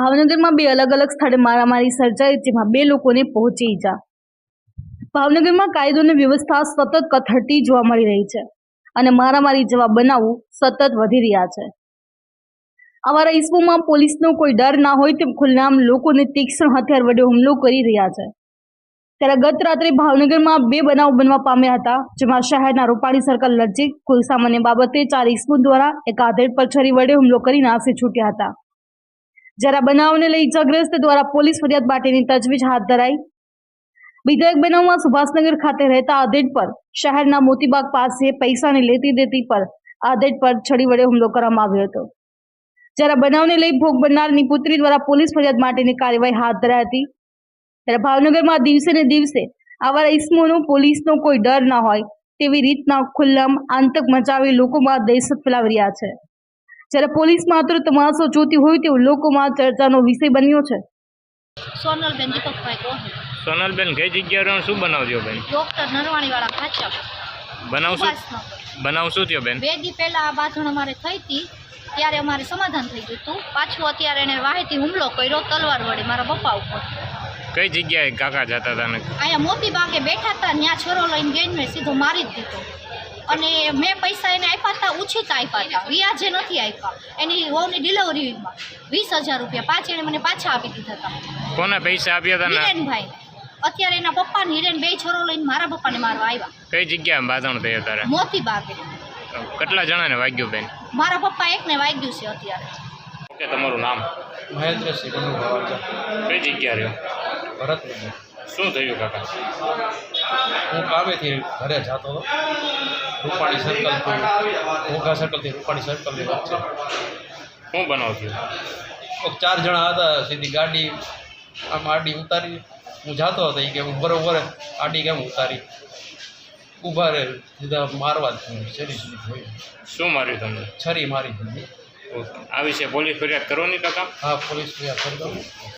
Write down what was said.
ભાવનગરમાં બે અલગ અલગ સ્થળે મારામારી સર્જાઈ જેમાં બે લોકોને પહોંચી ઈજા. ભાવનગરમાં કાયદો અને વ્યવસ્થા સતત કથળતી જોવા મળી રહી છે અને મારામારી જેવા બનાવો સતત વધી રહ્યા છે. અમારા ઈસમોમાં પોલીસનો કોઈ ડર ના હોય તેમ ખુલ્લામ લોકોને તીક્ષ્ણ હથિયાર વડે હુમલો કરી રહ્યા છે. ત્યારે ગત રાત્રે ભાવનગરમાં બે બનાવ બનવા પામ્યા હતા, જેમાં શહેરના રૂપાણી સર્કલ નજીક કોઈ સામાન્ય બાબતે ચાર ઈસમો દ્વારા એક આધેડ પર છરી વડે હુમલો કરી નાસી છૂટ્યા હતા. જ્યારે બનાવને લઈ ઇજાગ્રસ્ત દ્વારા પોલીસ ફરિયાદ માટેની તજવીજ હાથ ધરાઈ. બીજા એક બનાવમાં સુભાષનગર ખાતે રહેતા આધેડ પર શહેરના મોતીબાગ પાસે પૈસાની લેતી દેતી પર આધેડ પર છડી વડે હુમલો કરવામાં આવ્યો હતો. જ્યારે બનાવને લઈ ભોગ બનનારની પુત્રી દ્વારા પોલીસ ફરિયાદ માટેની કાર્યવાહી હાથ ધરાઈ હતી. ત્યારે ભાવનગરમાં દિવસે ને દિવસે આવા ઇસમોનો પોલીસનો કોઈ ડર ના હોય તેવી રીતના ખુલ્લમ આતંક મચાવી લોકોમાં દહેશત ફેલાવી રહ્યા છે. જ્યારે પોલીસ માત્ર તમાશો જોતી હોય તેવું લોકોમાં ચર્ચાનો વિષય બન્યો છે. સોનલબેન દીપકભાઈ ગોહિલ સોનલબેન કઈ જગ્યાએ રહો શું બનાવજો બેન? ડોક્ટર નરવાણીવાળા ખાચા. બનાવ શું ઉપાસનગર થયો બેન? બે દી પહેલા આ બાથણ અમારે થઈ હતી ત્યારે અમારે સમાધાન થઈ ગયું હતું. પાછું અત્યારે એને વાહેથી હુમલો કર્યો તલવાર વડે મારા પપ્પા ઉપર. કઈ જગ્યાએ કાકા જતા હતા ને? અહીંયા મોતી બાગે બેઠા હતા ત્યાં છોરો લઈને ગઈને સીધો મારી જ દીધો. અને મેં પૈસા એને આપ્યા હતા ઉછીતા આપ્યા હતા. વ્યાજે નથી આપ્યા એની હોમની ડિલિવરીમાં વીસ હજાર રૂપિયા પાછી એણે મને પાછા આપી દીધા હતા. કોને પૈસા આપ્યા હતા હિરેનભાઈ. અત્યારે એના પપ્પા ને હિરેન બે છોરો લઈને મારા પપ્પાને મારવા આવ્યા. કઈ જગ્યાએ બાંધણ થઈ અત્યારે? મોતી બાગે. કેટલા જણાને વાગ્યું બેન? મારા પપ્પા એકને વાગ્યું છે અત્યારે. તમારું નામ? મહેન્દ્રસિંહ કઈ જગ્યા રહ્યો? ભરતનગર. શું થયું કાકા? હું કામેથી ઘરે જતો હતો. રૂપાણી સર્કલથી ઘોઘા સર્કલથી રૂપાણી સર્કલની વચ્ચે શું બનાવ થયું ચાર જણા હતા સીધી ગાડી આમ આડી ઉતારી. હું જાતો હતો એ કે હું બરોબર આડી કેમ ઉતારી? ઊભા રહે સીધા મારવા છરી સુધી જોઈ. શું માર્યું તમને? છરી મારી દીધી આ વિશે પોલીસ ફરિયાદ કરો કરવાની કાકા? હા પોલીસ ફરિયાદ કરી દઉં.